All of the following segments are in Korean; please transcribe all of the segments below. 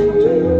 에이.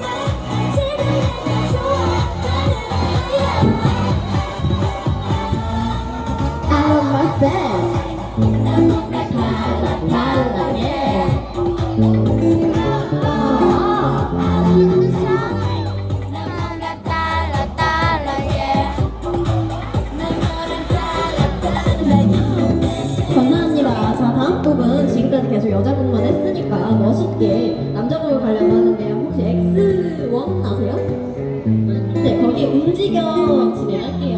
X1 아세요? 네, 거기 움직여 진행할게요.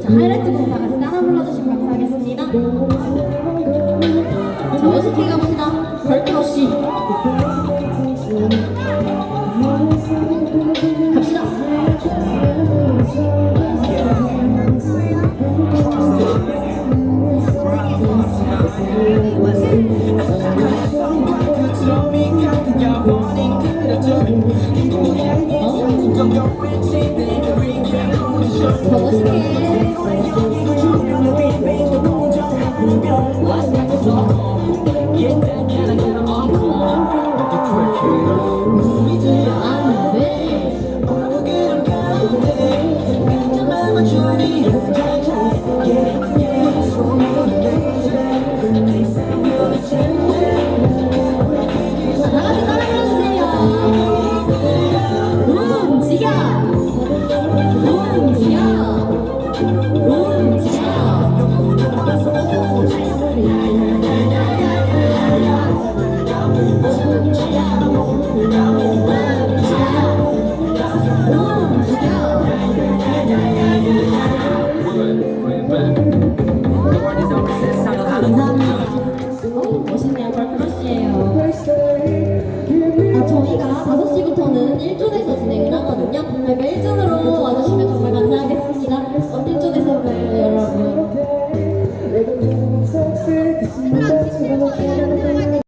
자, 하이라이트 곡다 같이 따라 불러주시면 감사하겠습니다. 자, 멋있게 가봅시다. 별게 없이. 더 멋있게. 안 아, 저희가 5시부터는 1존에서 진행을 하거든요. 그러니까 1존으로